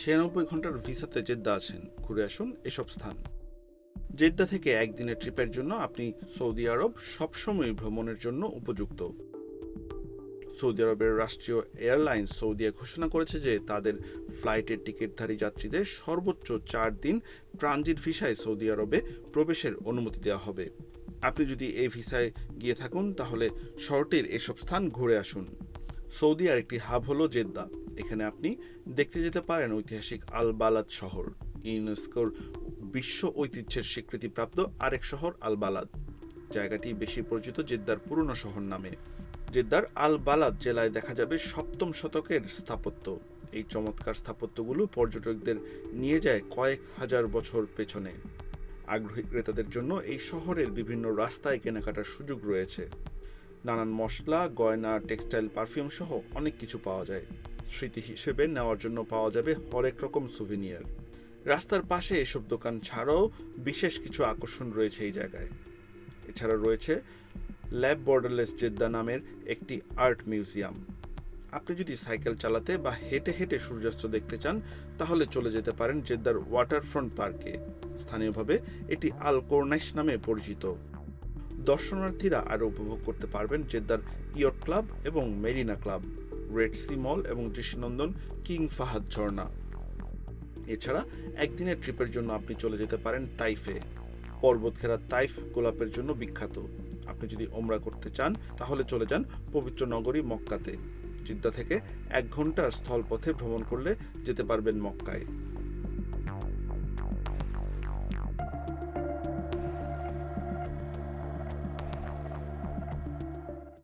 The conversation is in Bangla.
ছিয়ানব্বই ঘণ্টার ভিসাতে জেদ্দা আছেন। ঘুরে আসুন এসব স্থান। জেদ্দা থেকে একদিনের ট্রিপের জন্য আপনি সৌদি আরব সবসময় ভ্রমণের জন্য উপযুক্ত। সৌদি আরবের রাষ্ট্রীয় এয়ারলাইন্স সৌদিয়া ঘোষণা করেছে যে তাদের ফ্লাইটের টিকিটধারী যাত্রীদের সর্বোচ্চ চার দিন ট্রানজিট ভিসায় সৌদি আরবে প্রবেশের অনুমতি দেওয়া হবে। আপনি যদি এই ভিসায় গিয়ে থাকুন, তাহলে শহরটির এসব স্থান ঘুরে আসুন। সৌদি আরেকটি হাব হলো জেদ্দা। এখানে আপনি দেখতে যেতে পারেন ঐতিহাসিক আল বালাদ শহর। ইউনেস্কোর বিশ্ব ঐতিহ্যের স্বীকৃতিপ্রাপ্ত আরেক শহর আল বালাদ জায়গাটি বেশি পরিচিত জেদ্দার পুরনো শহর নামে। জেদ্দার আল বালাদ জেলায় দেখা যাবে সপ্তম শতকের স্থাপত্য। এই চমৎকার স্থাপত্যগুলো পর্যটকদের নিয়ে যায় কয়েক হাজার বছর পেছনে। আগ্রহী ক্রেতাদের জন্য এই শহরের বিভিন্ন রাস্তায় কেনাকাটার সুযোগ রয়েছে। নানান মশলা, গয়না, টেক্সটাইল পারফিউম সহ অনেক কিছু পাওয়া যায়। স্মৃতি হিসেবে নেওয়ার জন্য পাওয়া যাবে হরেক রকম সুভিনিয়ার রাস্তার পাশে এসব দোকান ছাড়াও বিশেষ কিছু আকর্ষণ রয়েছে এই জায়গায়। এছাড়া রয়েছে ল্যাব বর্ডারলেস জেদ্দা নামের একটি আর্ট মিউজিয়াম। আপনি যদি সাইকেল চালাতে বা হেঁটে হেঁটে সূর্যাস্ত দেখতে চান, তাহলে চলে যেতে পারেন জেদ্দার ওয়াটারফ্রন্ট পার্কে স্থানীয়ভাবে এটি আল কোরনাইশ নামে পরিচিত। দর্শনার্থীরা আরও উপভোগ করতে পারবেন জেদ্দার ইয়ট ক্লাব এবং marina club. Red Sea mall এবং দৃষ্টিনন্দন, কিং ফাহাদ ঝর্ণা। এছাড়া একদিনের ট্রিপের জন্য আপনি চলে যেতে পারেন তাইফে। পর্বত ঘেরা তাইফ গোলাপের জন্য বিখ্যাত। আপনি যদি ওমরা করতে চান, তাহলে চলে যান পবিত্র নগরী মক্কাতে। জিদ্দা থেকে এক ঘণ্টার স্থলপথে ভ্রমণ করলে যেতে পারবেন মক্কায়।